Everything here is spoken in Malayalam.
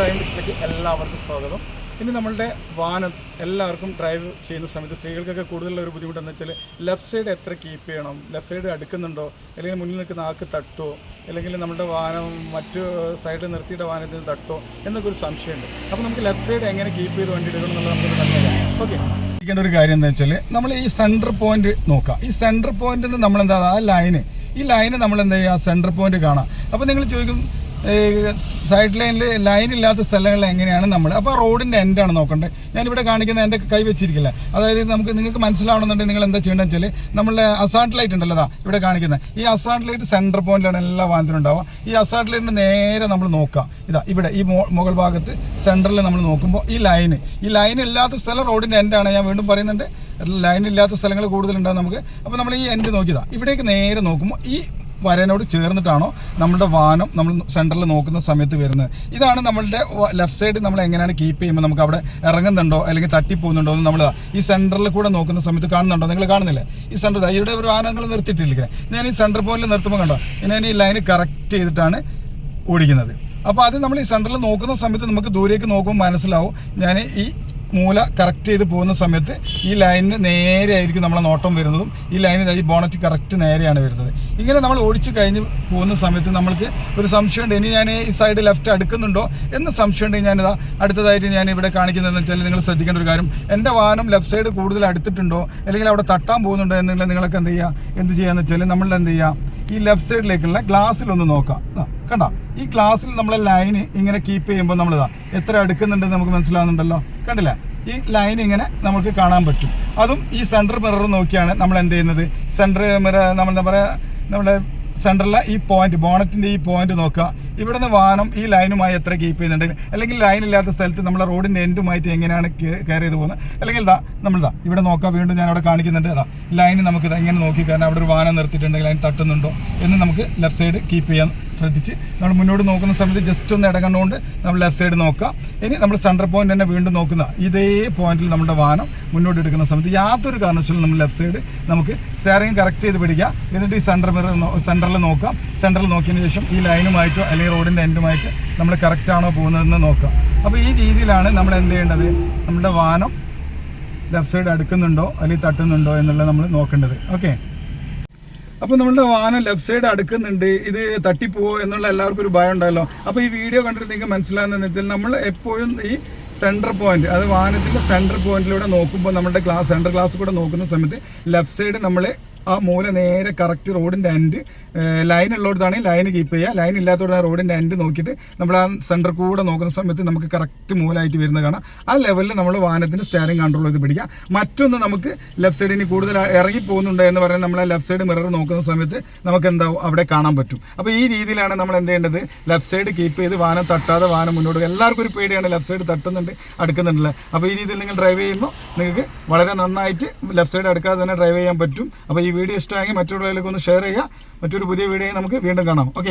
ഡ്രൈവിംഗ് എല്ലാവർക്കും സ്വാഗതം. ഇനി നമ്മളുടെ വാഹനം എല്ലാവർക്കും ഡ്രൈവ് ചെയ്യുന്ന സമയത്ത് സ്ത്രീകൾക്കൊക്കെ കൂടുതലുള്ള ഒരു ബുദ്ധിമുട്ടെന്ന് വെച്ചാൽ ലെഫ്റ്റ് സൈഡ് എത്ര കീപ്പ് ചെയ്യണം? ലെഫ്റ്റ് സൈഡ് അടുക്കുന്നുണ്ടോ? അല്ലെങ്കിൽ മുന്നിൽ നിൽക്കുന്ന ആൾക്ക് തട്ടോ? അല്ലെങ്കിൽ നമ്മുടെ വാഹനം മറ്റു സൈഡിൽ നിർത്തിയിട്ട് വാഹനത്തിന് തട്ടോ? എന്നൊക്കെ ഒരു സംശയമുണ്ട്. അപ്പോൾ നമുക്ക് ലെഫ്റ്റ് സൈഡ് എങ്ങനെ കീപ്പ് ചെയ്ത് വണ്ടി എടുക്കണം എന്നുള്ളത് നമുക്ക് മനസ്സിലാക്കാം ഓക്കെ. ഇരിക്കേണ്ട ഒരു കാര്യം എന്താ വെച്ചാൽ നമ്മൾ ഈ സെന്റർ പോയിന്റ് നോക്കുക ഈ സെന്റർ പോയിന്റിൽ നിന്ന് നമ്മൾ എന്താ ആ ലൈന് ഈ ലൈന് നമ്മൾ എന്താ ചെയ്യുക സെന്റർ പോയിന്റ് കാണാം. അപ്പോൾ നിങ്ങൾ ചോദിക്കും സൈഡ് ലൈനിൽ ലൈൻ ഇല്ലാത്ത സ്ഥലങ്ങളിൽ എങ്ങനെയാണ് നമ്മൾ അപ്പോൾ റോഡിന്റെ എൻഡാണ് നോക്കേണ്ടത് ഞാനിവിടെ കാണിക്കുന്ന എന്റെ കൈ വെച്ചിരിക്കില്ല. അതായത് നമുക്ക് നിങ്ങൾക്ക് മനസ്സിലാവണമെന്നുണ്ടെങ്കിൽ നിങ്ങൾ എന്താ ചെയ്യേണ്ടത് വെച്ചാൽ നമ്മളുടെ അസാൾട്ട് ലൈറ്റ് ഉണ്ടല്ലോ അതാ ഇവിടെ കാണിക്കുന്നത് ഈ അസാൾട്ട് ലൈറ്റ് സെന്റർ പോയിന്റിലാണ് എല്ലാ വാഹനത്തിലും ഉണ്ടാവുക. ഈ അസാൾട്ട് ലൈറ്റിന് നേരെ നമ്മൾ നോക്കുക. ഇതാ ഇവിടെ ഈ മുകൾ ഭാഗത്ത് സെന്ററിൽ നമ്മൾ നോക്കുമ്പോൾ ഈ ലൈൻ ഈ ലൈൻ ഇല്ലാത്ത സ്ഥലം റോഡിന്റെ എൻഡാണ് ഞാൻ വീണ്ടും പറയുന്നുണ്ട്. ലൈൻ ഇല്ലാത്ത സ്ഥലങ്ങൾ കൂടുതലുണ്ടാവും നമുക്ക്. അപ്പോൾ നമ്മൾ ഈ എൻഡ് നോക്കിയതാണ് ഇവിടേക്ക് നേരെ നോക്കുമ്പോൾ ഈ വരനോട് ചേർന്നിട്ടാണോ നമ്മുടെ വാനം നമ്മൾ സെന്ററിൽ നോക്കുന്ന സമയത്ത് വരുന്നത്? ഇതാണ് നമ്മളുടെ ലെഫ്റ്റ് സൈഡ് നമ്മൾ എങ്ങനെയാണ് കീപ്പ് ചെയ്യുമ്പോൾ നമുക്ക് അവിടെ ഇറങ്ങുന്നുണ്ടോ? അല്ലെങ്കിൽ തട്ടിപ്പോകുന്നുണ്ടോ? എന്ന് നമ്മൾ ഈ സെന്ററിൽ കൂടെ നോക്കുന്ന സമയത്ത് കാണുന്നുണ്ടോ? നിങ്ങൾ കാണുന്നില്ലേ? ഈ സെന്റർ ഇവിടെ ഒരു വാഹനങ്ങൾ നിർത്തിയിട്ടില്ലേ ഞാൻ ഈ സെന്റർ പോയിന്റിൽ നിർത്തുമ്പോൾ കണ്ടോ? ഞാൻ ഈ ലൈന് കറക്റ്റ് ചെയ്തിട്ടാണ് ഓടിക്കുന്നത്. അപ്പോൾ അത് നമ്മൾ ഈ സെന്ററിൽ നോക്കുന്ന സമയത്ത് നമുക്ക് ദൂരേക്ക് നോക്കുമ്പോൾ മനസ്സിലാവും. ഞാൻ ഈ മൂല കറക്റ്റ് ചെയ്ത് പോകുന്ന സമയത്ത് ഈ ലൈനിന് നേരെ ആയിരിക്കും നമ്മളെ നോട്ടം വരുന്നതും. ഈ ലൈനിൽ ഈ ബോണറ്റ് കറക്റ്റ് നേരെയാണ് വരുന്നത്. ഇങ്ങനെ നമ്മൾ ഓടിച്ച് കഴിഞ്ഞ് പോകുന്ന സമയത്ത് നമ്മൾക്ക് ഒരു സംശയമുണ്ട് ഇനി ഞാൻ ഈ സൈഡ് ലെഫ്റ്റ് അടുക്കുന്നുണ്ടോ എന്ന് സംശയമുണ്ട് ഞാനിതാ അടുത്തതായിട്ട് ഞാൻ ഇവിടെ കാണിക്കുന്നതെന്ന് വെച്ചാൽ നിങ്ങൾ ശ്രദ്ധിക്കേണ്ട ഒരു കാര്യം. എന്റെ വാഹനം ലെഫ്റ്റ് സൈഡ് കൂടുതൽ അടുത്തിട്ടുണ്ടോ? അല്ലെങ്കിൽ അവിടെ തട്ടാൻ പോകുന്നുണ്ടോ എന്നുള്ള നിങ്ങൾക്ക് എന്ത് ചെയ്യുക എന്ത് ചെയ്യാന്ന് വെച്ചാൽ നമ്മൾ എന്ത് ചെയ്യുക ഈ ലെഫ്റ്റ് സൈഡിലേക്കുള്ള ഗ്ലാസ്സിലൊന്ന് നോക്കാം. കണ്ട? ഈ ഗ്ലാസ്സിൽ നമ്മളെ ലൈന് ഇങ്ങനെ കീപ്പ് ചെയ്യുമ്പോൾ നമ്മളിതാ എത്ര അടുക്കുന്നുണ്ടെന്ന് നമുക്ക് മനസ്സിലാവുന്നുണ്ടല്ലോ? കണ്ടില്ലേ? ഈ ലൈൻ ഇങ്ങനെ നമുക്ക് കാണാൻ പറ്റും. അതും ഈ സെന്റർ മിറർ നോക്കിയാണ് നമ്മൾ എന്ത് ചെയ്യുന്നത്? സെന്റർ മിറർ നമ്മൾ എന്താ പറയുക നമ്മുടെ സെന്ററിലെ ഈ പോയിന്റ് ബോണറ്റിന്റെ ഈ പോയിന്റ് നോക്കുക. ഇവിടുന്ന് വാഹനം ഈ ലൈനുമായി എത്ര കീപ്പ് ചെയ്യുന്നുണ്ട്? അല്ലെങ്കിൽ ലൈൻ ഇല്ലാത്ത സ്ഥലത്ത് നമ്മളെ റോഡിന്റെ എൻഡുമായിട്ട് എങ്ങനെയാണ് കയറി ചെയ്ത് പോകുന്നത്? അല്ലെങ്കിൽ ഇതാ നമ്മളിതാ ഇവിടെ നോക്കാം വീണ്ടും ഞാൻ അവിടെ കാണിക്കുന്നുണ്ട്. അതാ ലൈൻ നമുക്ക് ഇതാ ഇങ്ങനെ നോക്കി കാരണം അവിടെ ഒരു വാഹനം നിർത്തിയിട്ടുണ്ടെങ്കിൽ ലൈൻ തട്ടുന്നുണ്ടോ എന്ന് നമുക്ക് ലെഫ്റ്റ് സൈഡ് കീപ്പ് ചെയ്യാൻ ശ്രദ്ധിച്ച് നമ്മൾ മുന്നോട്ട് നോക്കുന്ന സമയത്ത് ജസ്റ്റ് ഒന്ന് ഇടകണ്ടുകൊണ്ട് നമ്മൾ ലെഫ്റ്റ് സൈഡ് നോക്കാം ഇനി നമ്മൾ സെന്റർ പോയിന്റ് തന്നെ വീണ്ടും നോക്കുന്ന ഇതേ പോയിന്റിൽ നമ്മുടെ വാഹനം മുന്നോട്ട് എടുക്കുന്ന സമയത്ത് യാതൊരു കാരണവശാലും നമ്മൾ ലെഫ്റ്റ് സൈഡ് നമുക്ക് സ്റ്റിയറിംഗ് കറക്റ്റ് ചെയ്ത് പിടിക്കുക. എന്നിട്ട് ഈ സെന്റർ മിറർ സെന്ററിൽ നോക്കാം. സെന്ററിൽ നോക്കിയതിന് ശേഷം ഈ ലൈനുമായിട്ടോ അല്ലെങ്കിൽ റോഡിന്റെ എൻഡുമായിട്ട് നമ്മൾ കറക്റ്റാണോ പോകുന്നതെന്ന് നോക്കാം. അപ്പോൾ ഈ രീതിയിലാണ് നമ്മൾ എന്ത് ചെയ്യേണ്ടത്? നമ്മുടെ വാനം ലെഫ്റ്റ് സൈഡ് അടുക്കുന്നുണ്ടോ അല്ലെങ്കിൽ തട്ടുന്നുണ്ടോ എന്നുള്ളത് നമ്മൾ നോക്കേണ്ടത്. ഓക്കെ അപ്പോൾ നമ്മളുടെ വാഹനം ലെഫ്റ്റ് സൈഡ് അടുക്കുന്നുണ്ട്. ഇത് തട്ടിപ്പോവോ എന്നുള്ള എല്ലാവർക്കും ഒരു ഭയം ഉണ്ടല്ലോ. അപ്പോൾ ഈ വീഡിയോ കണ്ടിട്ട് നിങ്ങൾക്ക് മനസ്സിലാകുന്നതെന്ന് വെച്ചാൽ നമ്മൾ എപ്പോഴും ഈ സെന്റർ പോയിന്റ് അത് വാഹനത്തിന്റെ സെന്റർ പോയിന്റിലൂടെ നോക്കുമ്പോൾ നമ്മുടെ ക്ലാസ് സെന്റർ ക്ലാസ് കൂടെ നോക്കുന്ന സമയത്ത് ലെഫ്റ്റ് സൈഡ് നമ്മൾ ആ മൂല നേരെ കറക്റ്റ് റോഡിന്റെ എൻഡ് ലൈൻ ഉള്ളിടത്താണെങ്കിൽ ലൈൻ കീപ്പ് ചെയ്യുക. ലൈൻ ഇല്ലാത്തവിടെ റോഡിന്റെ എൻഡ് നോക്കിയിട്ട് നമ്മൾ ആ സെന്റർ കൂടെ നോക്കുന്ന സമയത്ത് നമുക്ക് കറക്റ്റ് മൂലായിട്ട് വരുന്ന കാണാം. ആ ലെവലിൽ നമ്മൾ വാഹനത്തിന്റെ സ്റ്റാരിങ് കൺട്രോൾ ചെയ്ത് പിടിക്കുക. മറ്റൊന്ന് നമുക്ക് ലെഫ്റ്റ് സൈഡിന് കൂടുതൽ ഇറങ്ങി പോകുന്നുണ്ട് എന്ന് പറയുന്നത് നമ്മൾ ലെഫ്റ്റ് സൈഡ് മിറർ നോക്കുന്ന സമയത്ത് നമുക്ക് എന്താവും അവിടെ കാണാൻ പറ്റും. അപ്പോൾ ഈ രീതിയിലാണ് നമ്മൾ എന്ത് ചെയ്യേണ്ടത്? ലെഫ്റ്റ് സൈഡ് കീപ്പ് ചെയ്ത് വാഹനം തട്ടാതെ വാഹനം മുന്നോട്ട് എല്ലാവർക്കും ഒരു പേടിയാണ് ലെഫ്റ്റ് സൈഡ് തട്ടുന്നുണ്ട് അടുക്കുന്നുണ്ടല്ലോ? അപ്പോൾ ഈ രീതിയിൽ നിങ്ങൾ ഡ്രൈവ് ചെയ്യുമ്പോൾ നിങ്ങൾക്ക് വളരെ നന്നായിട്ട് ലെഫ്റ്റ് സൈഡ് അടുക്കാതെ തന്നെ ഡ്രൈവ് ചെയ്യാൻ പറ്റും. അപ്പോൾ ഈ വീഡിയോ ഇഷ്ടമായെങ്കിൽ മറ്റുള്ളവരിലേക്ക് ഒന്ന് ഷെയർ ചെയ്യുക. മറ്റൊരു പുതിയ വീഡിയോ നമുക്ക് വീണ്ടും കാണാം. ഓക്കെ